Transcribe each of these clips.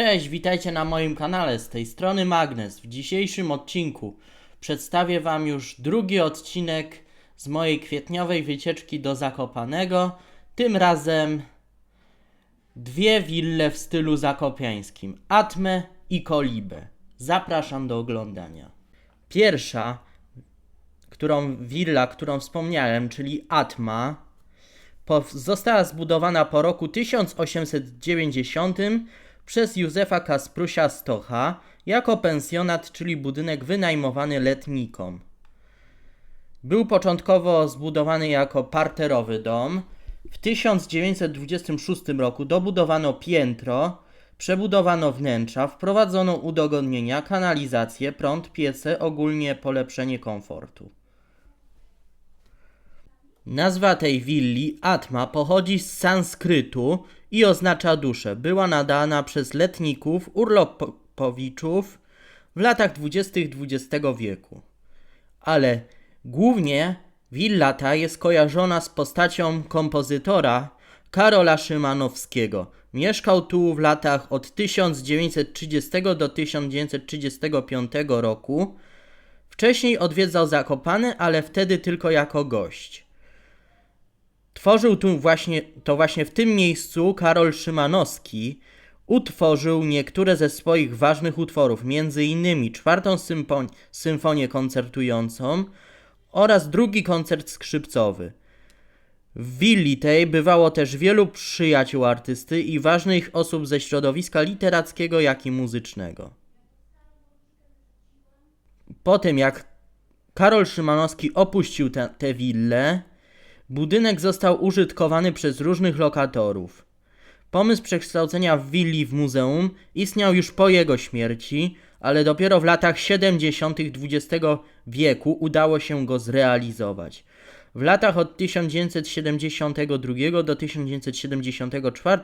Cześć, witajcie na moim kanale, z tej strony Magnes. W dzisiejszym odcinku przedstawię Wam już drugi odcinek z mojej kwietniowej wycieczki do Zakopanego. Tym razem dwie wille w stylu zakopiańskim, Atmę i Kolibę. Zapraszam do oglądania. Pierwsza, którą willa, którą wspomniałem, czyli Atma, została zbudowana po roku 1890 przez Józefa Kasprusia Stocha jako pensjonat, czyli budynek wynajmowany letnikom. Był początkowo zbudowany jako parterowy dom. W 1926 roku dobudowano piętro, przebudowano wnętrza, wprowadzono udogodnienia, kanalizację, prąd, piece, ogólnie polepszenie komfortu. Nazwa tej willi, Atma, pochodzi z sanskrytu i oznacza duszę. Była nadana przez letników, urlopowiczów w latach dwudziestych XX wieku. Ale głównie willa ta jest kojarzona z postacią kompozytora Karola Szymanowskiego. Mieszkał tu w latach od 1930 do 1935 roku. Wcześniej odwiedzał Zakopane, ale wtedy tylko jako gość. Tworzył tu właśnie, to właśnie w tym miejscu Karol Szymanowski utworzył niektóre ze swoich ważnych utworów, innymi czwartą symfon- symfonię koncertującą oraz drugi koncert skrzypcowy. W willi tej bywało też wielu przyjaciół artysty i ważnych osób ze środowiska literackiego, jak i muzycznego. Po tym jak Karol Szymanowski opuścił tę willę, budynek został użytkowany przez różnych lokatorów. Pomysł przekształcenia willi w muzeum istniał już po jego śmierci, ale dopiero w latach 70. XX wieku udało się go zrealizować. W latach od 1972 do 1974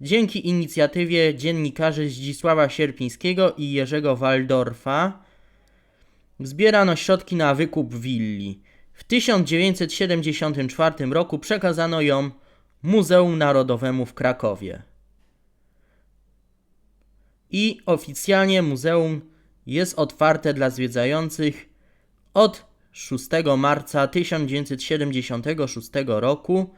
dzięki inicjatywie dziennikarzy Zdzisława Sierpińskiego i Jerzego Waldorfa zbierano środki na wykup willi. W 1974 roku przekazano ją Muzeum Narodowemu w Krakowie. I oficjalnie muzeum jest otwarte dla zwiedzających od 6 marca 1976 roku.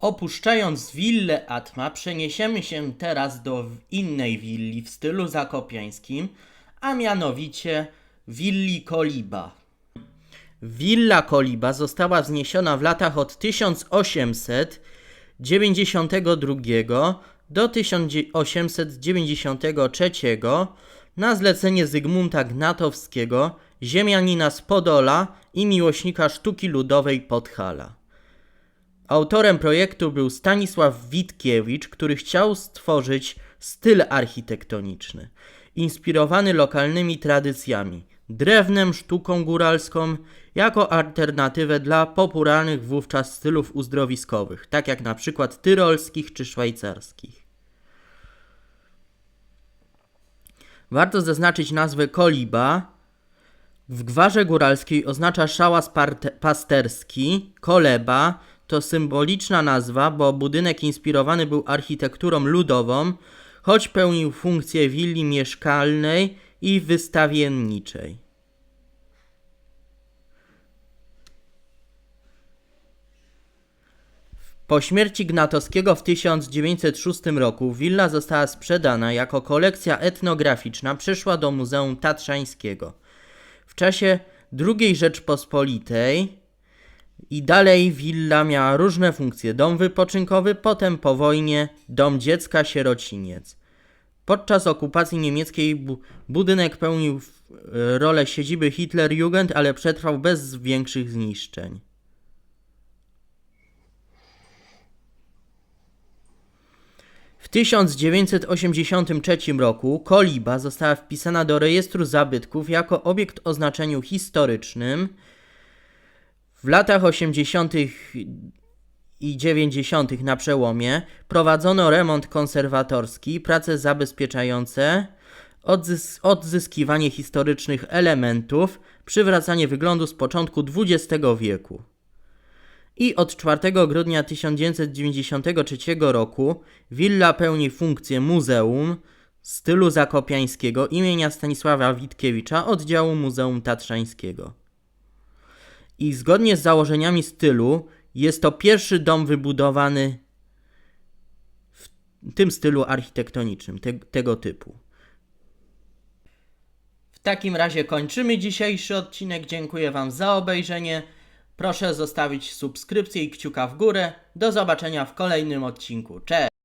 Opuszczając willę Atma, przeniesiemy się teraz do innej willi w stylu zakopiańskim, a mianowicie willi Koliba. Willa Koliba została wzniesiona w latach od 1892 do 1893 na zlecenie Zygmunta Gnatowskiego, ziemianina z Podola i miłośnika sztuki ludowej Podhala. Autorem projektu był Stanisław Witkiewicz, który chciał stworzyć styl architektoniczny, inspirowany lokalnymi tradycjami, drewnem, sztuką góralską, jako alternatywę dla popularnych wówczas stylów uzdrowiskowych, tak jak na przykład tyrolskich czy szwajcarskich. Warto zaznaczyć nazwę koliba. W gwarze góralskiej oznacza szałas pasterski, koleba to symboliczna nazwa, bo budynek inspirowany był architekturą ludową, choć pełnił funkcję willi mieszkalnej i wystawienniczej. Po śmierci Gnatowskiego w 1906 roku willa została sprzedana jako kolekcja etnograficzna przeszła do Muzeum Tatrzańskiego. W czasie II Rzeczpospolitej i dalej willa miała różne funkcje. Dom wypoczynkowy, potem po wojnie dom dziecka sierociniec. Podczas okupacji niemieckiej bu budynek pełnił rolę siedziby Hitlerjugend, ale przetrwał bez większych zniszczeń. W 1983 roku koliba została wpisana do rejestru zabytków jako obiekt o znaczeniu historycznym. W latach 80. i 90. na przełomie prowadzono remont konserwatorski, prace zabezpieczające, odzys odzyskiwanie historycznych elementów, przywracanie wyglądu z początku XX wieku i od 4 grudnia 1993 roku willa pełni funkcję muzeum stylu zakopiańskiego imienia Stanisława Witkiewicza oddziału Muzeum Tatrzańskiego. I zgodnie z założeniami stylu jest to pierwszy dom wybudowany w tym stylu architektonicznym, te, tego typu. W takim razie kończymy dzisiejszy odcinek. Dziękuję Wam za obejrzenie. Proszę zostawić subskrypcję i kciuka w górę. Do zobaczenia w kolejnym odcinku. Cześć!